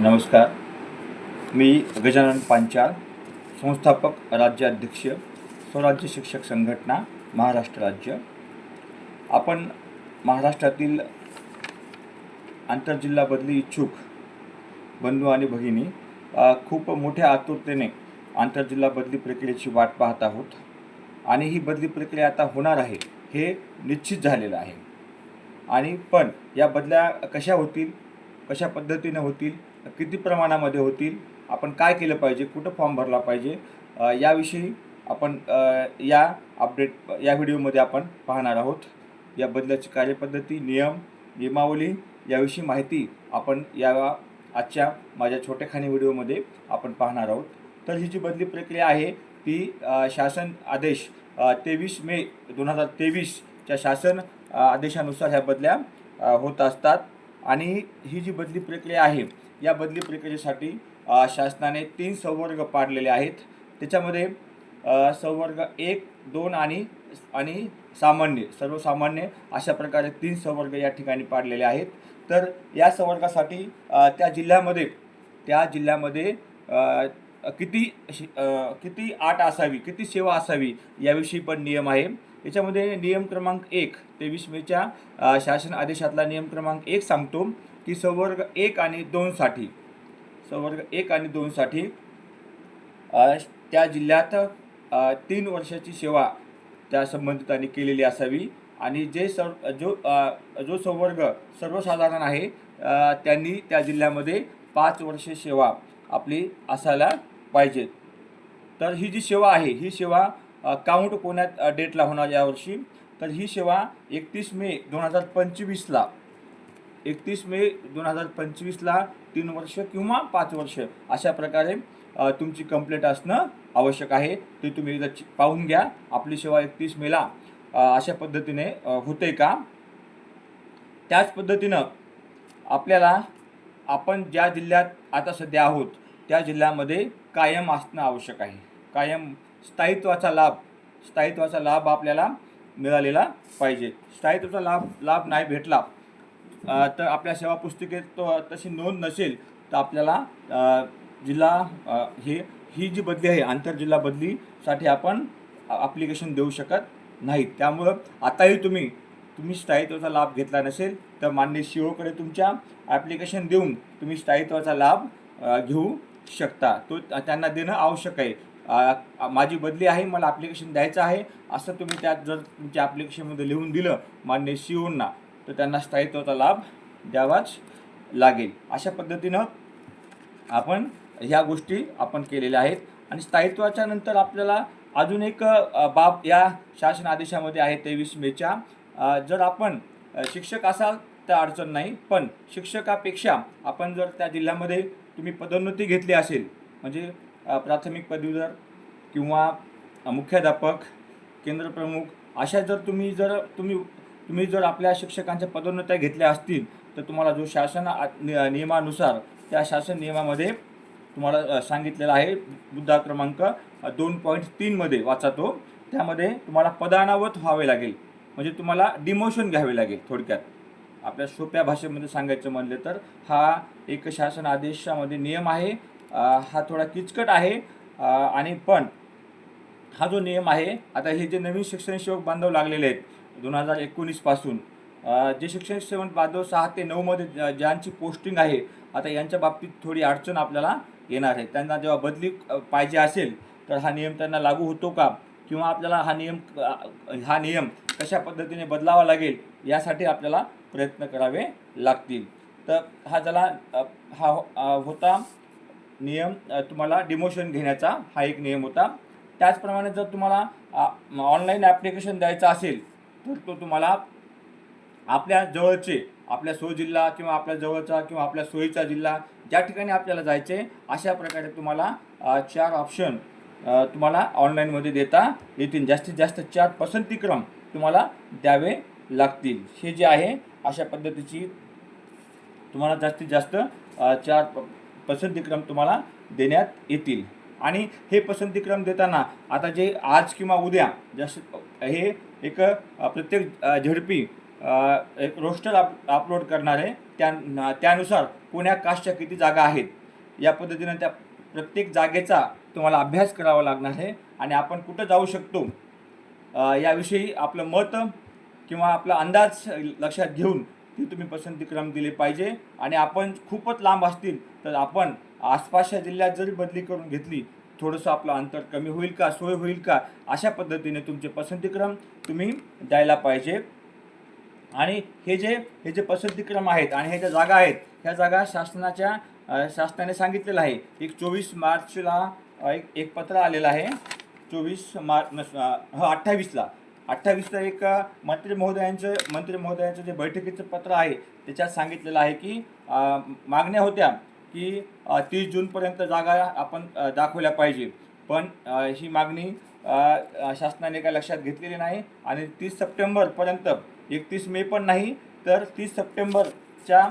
नमस्कार. मी गजानन पांचाळ संस्थापक राज्याध्यक्ष स्वराज्य शिक्षक संघटना महाराष्ट्र राज्य. आपण महाराष्ट्रातील आंतरजिल्हा बदली इच्छुक बंधू आणि भगिनी खूप मोठ्या आतुरतेने आंतरजिल्हा बदली प्रक्रियेची वाट पाहत आहोत. आणि ही बदली प्रक्रिया आता होणार आहे हे निश्चित झालेलं आहे. आणि पण या बदल्या कशा होतील कशा पद्धतीने होतील किती प्रमाणामध्ये होतील आपण काय केलं पाहिजे कुठं फॉर्म भरला पाहिजे याविषयी आपण या अपडेट या व्हिडिओमध्ये आपण पाहणार आहोत. या बदल्याची कार्यपद्धती नियम नियमावली याविषयी माहिती आपण या आजच्या माझ्या छोटेखानी व्हिडिओमध्ये आपण पाहणार आहोत. तर ही जी बदली प्रक्रिया आहे ती शासन आदेश तेवीस मे दोन हजार तेवीसच्या शासन आदेशानुसार ह्या बदल्या होत असतात. आणि ही जी बदली प्रक्रिया आहे या बदली प्रक्रियेसाठी शासनाने तीन संवर्ग पाडलेले आहेत. त्याच्यामध्ये संवर्ग एक दोन आणि आणि सामान्य सर्वसामान्य अशा प्रकारे तीन संवर्ग या ठिकाणी पाडलेले आहेत. तर या संवर्गासाठी त्या जिल्ह्यामध्ये त्या जिल्ह्यामध्ये किती शि- किती आट असावी किती सेवा असावी याविषयी पण नियम आहे. याच्यामध्ये नियम क्रमांक एक तेवीस मेच्या शासन आदेशातला नियम क्रमांक एक सांगतो. की संवर्ग एक आणि दोनसाठी संवर्ग एक आणि दोनसाठी त्या जिल्ह्यात तीन वर्षाची सेवा त्या संबंधितांनी केलेली असावी. आणि जे सर्व जो जो संवर्ग सर्वसाधारण आहे त्यांनी त्या जिल्ह्यामध्ये पाच वर्षे सेवा आपली असायला पाहिजेत तर ही जी सेवा आहे ही सेवा काउंट कोण्यात डेटला होणार यावर्षी तर ही सेवा एकतीस मे दोन हजार पंचवीसला एकतीस मे दोन हजार पंचवीसला तीन वर्ष किंवा पाच वर्ष अशा प्रकारे तुमची कंप्लेंट असणं आवश्यक आहे. ते तुम्ही एकदा चि- पाहून घ्या. आपली सेवा एकतीस मेला अशा पद्धतीने होते का? त्याच पद्धतीनं आपल्याला आपण ज्या जिल्ह्यात आता सध्या आहोत त्या जिल्ह्यामध्ये कायम असणं आवश्यक आहे. कायम स्थायित्वाचा लाभ स्थायित्वाचा लाभ आपल्याला मिळालेला पाहिजे. स्थायित्वाचा लाभ लाभ नाही भेटला तर आपल्या सेवा पुस्तिकेत तो तशी नोंद नसेल तर आपल्याला जिल्हा हे ही जी बदली आहे आंतरजिल्हा बदलीसाठी आपण ॲप्लिकेशन देऊ शकत नाहीत त्यामुळं आताही तुम्ही तुम्ही स्थायित्वाचा लाभ घेतला नसेल तर मान्य सीओकडे तुमच्या ॲप्लिकेशन देऊन तुम्ही स्थायित्वाचा लाभ घेऊ शकता. तो त्यांना देणं आवश्यक आहे. माझी बदली आहे मला ॲप्लिकेशन द्यायचं आहे असं तुम्ही त्यात जर तुमच्या ॲप्लिकेशनमध्ये लिहून दिलं मान्य सीओंना तर त्यांना स्थायित्वाचा लाभ द्यावाच लागेल. अशा पद्धतीनं आपण ह्या गोष्टी आपण केलेल्या आहेत. आणि स्थायित्वाच्या नंतर आपल्याला अजून एक बाब या शासन आदेशामध्ये आहे तेवीस मेच्या. जर आपण शिक्षक असाल तर अडचण नाही. पण शिक्षकापेक्षा आपण जर त्या जिल्ह्यामध्ये तुम्ही पदोन्नती घेतली असेल म्हणजे प्राथमिक पदवीधर किंवा मुख्याध्यापक केंद्रप्रमुख अशा जर तुम्ही जर तुम्ही तुम्ही जर आपल्या शिक्षकांच्या पदोन्नत्या घेतल्या असतील तर तुम्हाला जो शासन आ- नि- नियमानुसार त्या शासन नियमामध्ये तुम्हाला सांगितलेला आहे मुद्दा क्रमांक दोन पॉईंट तीनमध्ये वाचा तो. त्यामध्ये तुम्हाला पदानावत व्हावे लागेल. म्हणजे तुम्हाला डिमोशन घ्यावे लागेल थोडक्यात. आपल्या सोप्या भाषेमध्ये सांगायचं म्हणले तर हा एक शासन आदेशामध्ये नियम आहे हा थोडा किचकट आहे आणि पण हा जो नियम आहे आता हे जे नवीन शिक्षण सेवक बांधव लागलेले आहेत दोन हजार एकोणीसपासून जे शिक्षण सेवन बांधव सहा ते नऊमध्ये ज्यांची पोस्टिंग आहे आता यांच्या बाबतीत थोडी अडचण आपल्याला येणार आहे. त्यांना जेव्हा बदली पाहिजे असेल तर हा नियम त्यांना लागू होतो का? किंवा आपल्याला हा नियम हा नियम कशा पद्धतीने बदलावा लागेल यासाठी आपल्याला प्रयत्न करावे लागतील. तर हा झाला हा हो, होता नियम तुम्हाला डिमोशन घेण्याचा हा एक नियम होता. त्याचप्रमाणे जर तुम्हाला ऑनलाईन ॲप्लिकेशन द्यायचं असेल तर तो तुम्हाला आपल्या जवळचे आपल्या सो जिल्हा किंवा आपल्या जवळचा किंवा आपल्या सोयीचा जिल्हा ज्या ठिकाणी आपल्याला जायचे अशा प्रकारे तुम्हाला चार ऑप्शन तुम्हाला ऑनलाईनमध्ये देता येतील. जास्तीत जास्त चार पसंतीक्रम तुम्हाला द्यावे लागतील. हे जे आहे अशा पद्धतीची तुम्हाला जास्तीत जास्त चार प- पसंतीक्रम तुम्हाला देण्यात येतील. आणि हे पसंतीक्रम देताना आता जे आज किंवा उद्या जास्त हे एक प्रत्येक झडपी एक रोस्टर अप अपलोड करणार आहे त्या त्यानुसार पुण्या कास्टच्या किती जागा आहेत या पद्धतीनं त्या प्रत्येक जागेचा तुम्हाला अभ्यास करावा लागणार आहे आणि आपण कुठं जाऊ शकतो याविषयी आपलं मत किंवा आपला अंदाज लक्षात घेऊन ती तुम्ही पसंतीक्रम दिले पाहिजे आणि आपण खूपच लांब असतील तर आपण आसपासच्या जिल्ह्यात जरी बदली करून घेतली थोडंसं आपलं अंतर कमी होईल का सोय होईल का अशा पद्धतीने तुमचे पसंतीक्रम तुम्ही द्यायला पाहिजे. आणि हे जे हे जे पसंतीक्रम आहेत आणि ह्या ज्या जागा आहेत ह्या जागा शासनाच्या शासनाने सांगितलेलं आहे. एक चोवीस मार्चला एक एक पत्र आलेलं आहे. चोवीस मार्च हो अठ्ठावीसला. अठ्ठावीसला एक मंत्री महोदयांचं मंत्री महोदयांचं जे बैठकीचं पत्र आहे त्याच्यात सांगितलेलं आहे की मागण्या होत्या. की तीस जूनपर्यंत जागा आपण दाखवल्या पाहिजे. पण ही मागणी शासनाने काय लक्षात घेतलेली नाही आणि तीस सप्टेंबरपर्यंत एकतीस मे पण नाही तर तीस सप्टेंबरच्या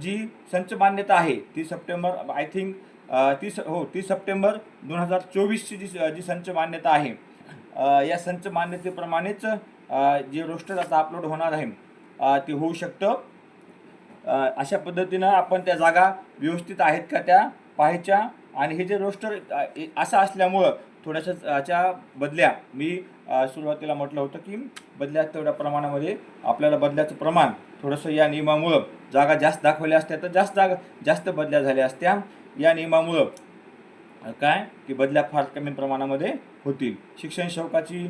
जी संच मान्यता आहे तीस सप्टेंबर आय थिंक तीस हो तीस सप्टेंबर दोन हजार चोवीसची जी जी संच मान्यता आहे या संच मान्यतेप्रमाणेच जे रोस्टर आता अपलोड होणार आहे ते होऊ शकतं. अशा पद्धतीनं आपण त्या जागा व्यवस्थित आहेत का त्या पाहायच्या? आणि हे जे रोस्टर ए- असं असल्यामुळं थोड्याशा अ, बदल्या मी सुरुवातीला म्हटलं होतं की बदल्या तेवढ्या प्रमाणामध्ये आपल्याला बदल्याचं प्रमाण थोडंसं या नियमामुळं जागा जास्त दाखवल्या असत्या. तर जास्त जागा जास्त बदल्या झाल्या असत्या. या नियमामुळं काय? की बदल्या फार कमी प्रमाणामध्ये होतील. शिक्षण शौकाची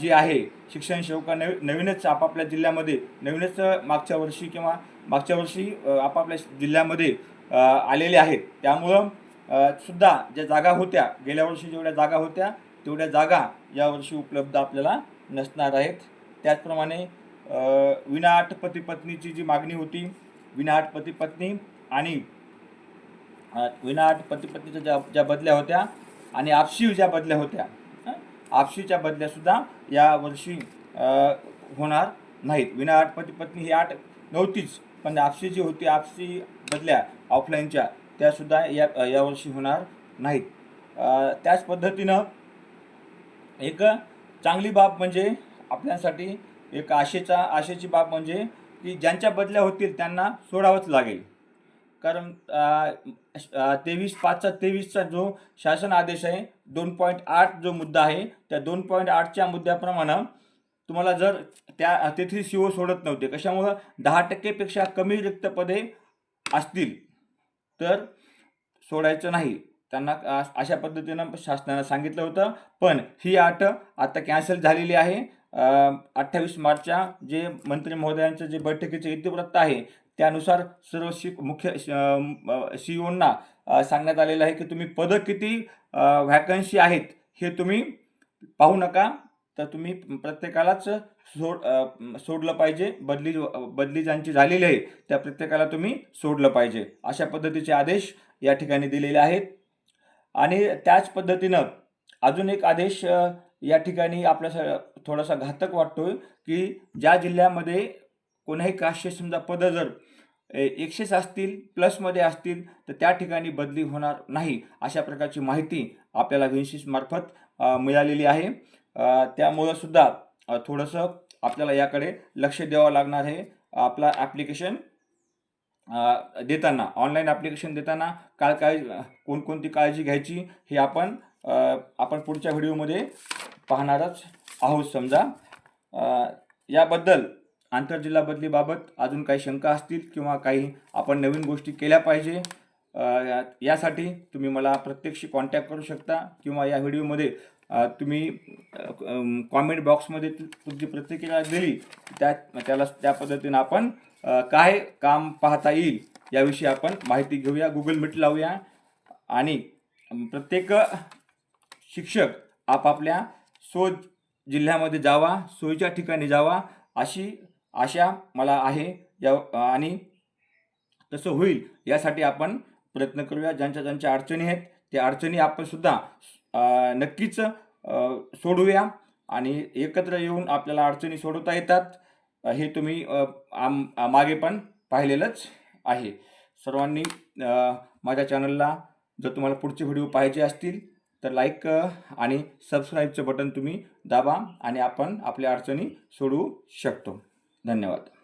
जी आहे शिक्षण शौका नवी नवीनच आपापल्या जिल्ह्यामध्ये नवीनच मागच्या वर्षी किंवा मागच्या वर्षी आपापल्या जिल्ह्यामध्ये आलेले आहेत. त्यामुळं सुद्धा ज्या जागा होत्या गेल्या वर्षी जेवढ्या जागा होत्या तेवढ्या जागा यावर्षी उपलब्ध आपल्याला नसणार आहेत. त्याचप्रमाणे अ, पती पत्नीची जी मागणी होती विनाअट पती पत्नी आणि अ, पती पत्नीच्या ज्या ज्या बदल्या होत्या आणि आपशी ज्या बदल्या होत्या आपशीच्या बदल्यासुद्धा यावर्षी होणार नाहीत. विनाअट पती पत्नी ही आठ नव्हतीच. पण आपसी जी होती आपसी बदल्या ऑफलाईनच्या त्यासुद्धा या यावर्षी होणार नाहीत. त्याच पद्धतीनं एक चांगली बाब म्हणजे आपल्यासाठी एक आशेचा आशेची बाब म्हणजे की ज्यांच्या बदल्या होतील त्यांना सोडावंच लागेल. कारण तेवीस पाचचा तेवीसचा जो शासन आदेश आहे दोन पॉईंट आठ जो मुद्दा आहे त्या दोन पॉईंट आठच्या मुद्द्याप्रमाणे तुम्हाला जर त्या तेथील सी ओ सोडत नव्हते कशामुळं दहा टक्केपेक्षा कमी रिक्त पदे असतील तर सोडायचं नाही. त्यांना अशा पद्धतीनं शासनानं सांगितलं होतं. पण ही अट आता कॅन्सल झालेली आहे. अठ्ठावीस मार्चच्या जे मंत्री महोदयांचं जे बैठकीचे इतिवृत्त आहे त्यानुसार सर्व शि मुख्य सी ओना सांगण्यात आलेलं आहे की तुम्ही पदं किती व्हॅकन्सी आहेत हे तुम्ही पाहू नका. तर तुम्ही प्रत्येकालाच सोड सोडलं पाहिजे. बदली बदली ज्यांची झालेली आहे त्या प्रत्येकाला तुम्ही सोडलं पाहिजे. अशा पद्धतीचे आदेश या ठिकाणी दिलेले आहेत. आणि त्याच पद्धतीनं अजून एक आदेश या ठिकाणी आपल्या थोडासा घातक वाटतोय की ज्या जिल्ह्यामध्ये कोणाही काश्य समजा पदं जर ए- एकशेच असतील प्लसमध्ये असतील तर त्या ठिकाणी बदली होणार नाही अशा प्रकारची माहिती आपल्याला विन्सिस मार्फत मिळालेली आहे. त्यामुळं सुद्धा थोडंसं आपल्याला याकडे लक्ष द्यावं लागणार आहे. आपला ॲप्लिकेशन देताना ऑनलाईन ॲप्लिकेशन देताना काय काय कोणकोणती काळजी घ्यायची हे आपण आपण पुढच्या व्हिडिओमध्ये पाहणारच आहोत समजा. याबद्दल आंतरजिल्हा बदलीबाबत अजून काही शंका असतील किंवा काही आपण नवीन गोष्टी केल्या पाहिजे यासाठी तुम्ही मला प्रत्यक्ष कॉन्टॅक्ट करू शकता किंवा या व्हिडिओमध्ये तुम्ही कॉमेंट बॉक्समध्ये तुमची प्रतिक्रिया दिली त्या त्याला त्या पद्धतीनं आपण काय काम पाहता येईल याविषयी आपण माहिती घेऊया गुगल मीट लावूया. आणि प्रत्येक शिक्षक आपापल्या सो जिल्ह्यामध्ये जावा सोयीच्या ठिकाणी जावा अशी आशा मला आहे. या आणि तसं होईल यासाठी आपण प्रयत्न करूया. ज्यांच्या ज्यांच्या अडचणी आहेत त्या अडचणी आपण सुद्धा नक्कीच सोडूया सोडवूया आणि एकत्र येऊन आपल्याला अडचणी सोडवता येतात. हे तुम्ही आम मागे पण पाहिलेलंच आहे. सर्वांनी माझ्या चॅनलला जर तुम्हाला पुढचे व्हिडिओ पाहिजे असतील तर लाईक आणि सबस्क्राईबचं बटन तुम्ही दाबा आणि आपण आपल्या अडचणी सोडवू शकतो. धन्यवाद.